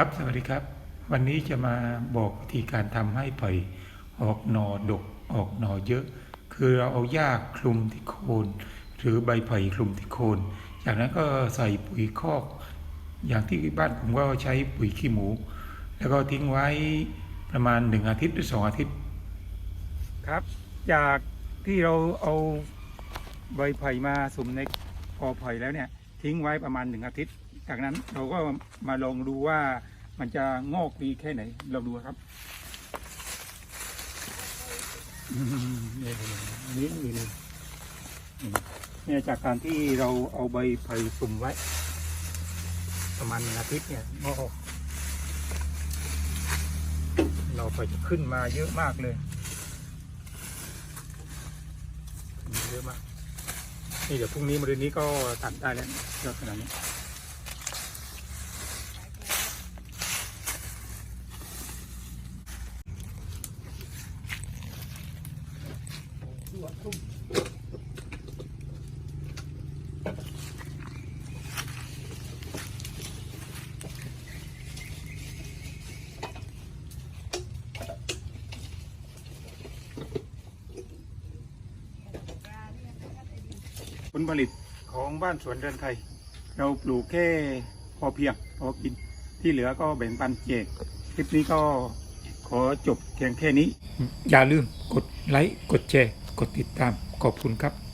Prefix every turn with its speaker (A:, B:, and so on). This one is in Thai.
A: ครับ สวัสดีครับ วันนี้จะมาบอกวิธีการทำให้ไผ่ออกหน่อดกออกหน่อเยอะ คือเราเอาหญ้าคลุมที่โคน หรือใบไผ่คลุมที่โคน จากนั้นก็ใส่ปุ๋ยคอก อย่างที่บ้านผมก็ใช้ปุ๋ยขี้หมู แล้วก็ทิ้งไว้ประมาณหนึ่งอาทิตย์หรือสองอาทิตย์ ครับ จากที่เราเอาใบไผ่มาสุมในกอไผ่แล้วเนี่ย ทิ้งไว้ประมาณหนึ่งอาทิตย์ จากนั้นเราก็มาลองดูว่ามันจะงอกดีแค่ไหน เราดูครับนี่อันนี้นี่นี่เนี่ยจากการที่เราเอาใบไผ่สุ่มไว้ ประมาณอาทิตย์เนี่ยงอกเราไปจะขึ้นมาเยอะมากเลยเยอะมากนี่เดี๋ยวพรุ่งนี้มรืนนี้ก็ตัดได้แล้วยอดขนาดนี้ ผลผลิตของบ้านสวนเรือนไทย เราปลูกแค่พอเพียงพอกินที่เหลือก็แบ่งปันแจกคลิปนี้ก็ขอจบเพียงแค่นี้ อย่าลืมกดไลค์ กดแชร์ กดติดตามขอบคุณครับ